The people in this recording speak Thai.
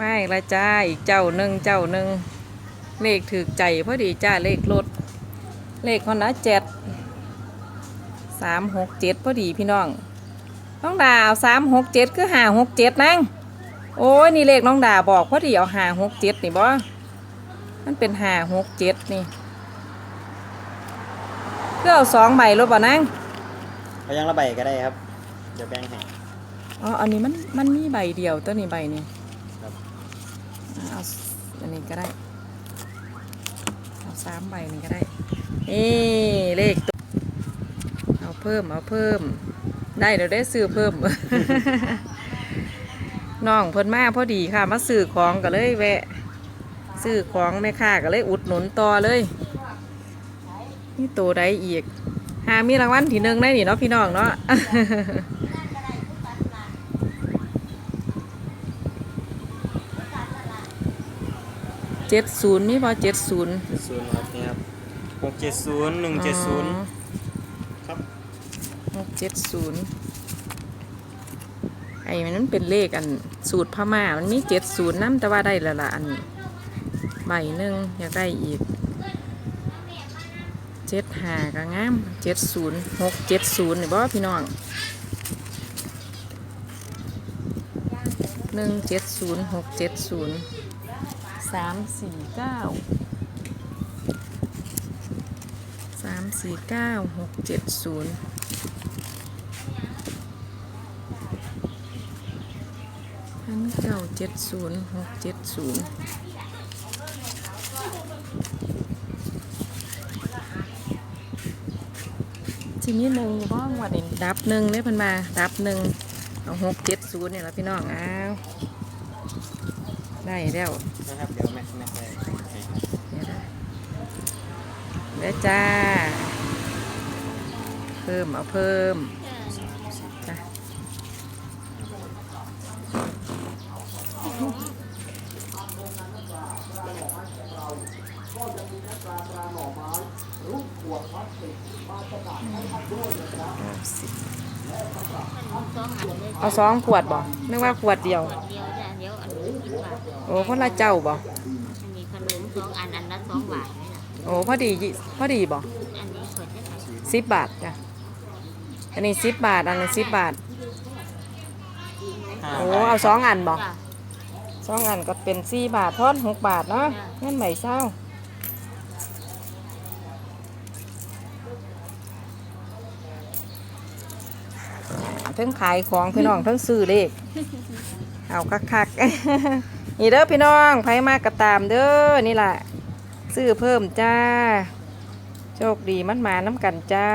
ไม่ละจ้าอีกเจ้าหนึ่งเจ้าหนึ่งเลขถือใจพอดีจ้าเลขรถ เลขคนละเจ็ดสามหกเจ็ดพอดีพี่น้อง น้องดาวสามหกเจ็ดคือห้าหกเจ็ดนั่งโอ้ยนี่เลขน้องดาบอกพอดีเอาห้าหกเจ็ดนี่บ่มันเป็นห้าหกเจ็ดนี่เพื่อเอาสองใบรถบ่นั่งเอายังละใบก็ได้ครับ เดี๋ยวแบ่งให้อ๋ออันนี้มันมันมีใบเดียวตัวนี้ใบนี้ครับอ่า เอาอันนี้ก็ได้เอาสามใบนี่ก็ได้นี่เลขตัวเอาเพิ่มเอาเพิ่ม ได้เดี๋ยวได้ซื้อเพิ่มน้องเพิ่นมาพอดีค่ะ มาซื้อของก็เลยแวะซื้อของแม่ค้าก็เลยอุดหนุนต่อเลย นี่ตัวใดอีกหามีรางวัลที่หนึ่งได้นี่เนาะพี่น้องเนาะ เจ็ดศูนย์มีพอเจ็ดศูนย์เจ็ดศูนย์ครับนี่ครับหกเจ็ดศูนย์หนึ่งเจ็ดศูนย์ครับหกเจ็ดศูนย์ไอ้มันเป็นเลขอันสูตรพม่ามันมีเจ็ดศูนย์น้ำแต่ว่าได้และละอันใบหนึ่งอยากได้อีกเจ็ดหาก็งามเจ็ดศูนย์หกเจ็ดศูนย์นี่บ่พี่น้องหนึ่งเจ็ดศูนย์หกเจ็ดศูนย์ สามสี่เก้าสามสี่เก้าหกเจ็ดศูนย์พันเก้าเจ็ดศูนย์หกเจ็ดศูนย์ทีนี้หนึ่งบ้างวันนี้ดับหนึ่งเนี่ยพันมา ดับหนึ่งเอาหกเจ็ดศูนย์เนี่ยละพี่น้องอ้าว ได้แล้วนะครับเดี๋ยวแม่แม่ไปให้ครับเดี๋ยวนะเดี๋ยวจ้า เพิ่มเอาเพิ่มจ้ะเอาสองขวดบ่นึกว่าขวดเดียวขวดเดียวจ้ะเดี๋ยวอันนี้สิบบาท โอ้คนละเจ้าบ่อันนี้ขนมสองอันอันละสองบาทนี่นะโอ้พอดียี่พอดีบ่อันนี้ขวดได้ค่ะสิบบาทจ้ะอันนี้สิบบาทอันนี้สิบบาทห้าโอ้ใบเอาสองอันบ่จ้ะสองอันก็เป็นสี่บาททอนหกบาทเนาะเงินใหม่เศร้าทั้งขายของพี่น้องทั้งซื้อเลขเอาคักๆ นี่เด้อพี่น้องไผมากกระตามเด้อนี่แหละซื้อเพิ่มจ้า โชคดีมันมาน้ำกันจ้า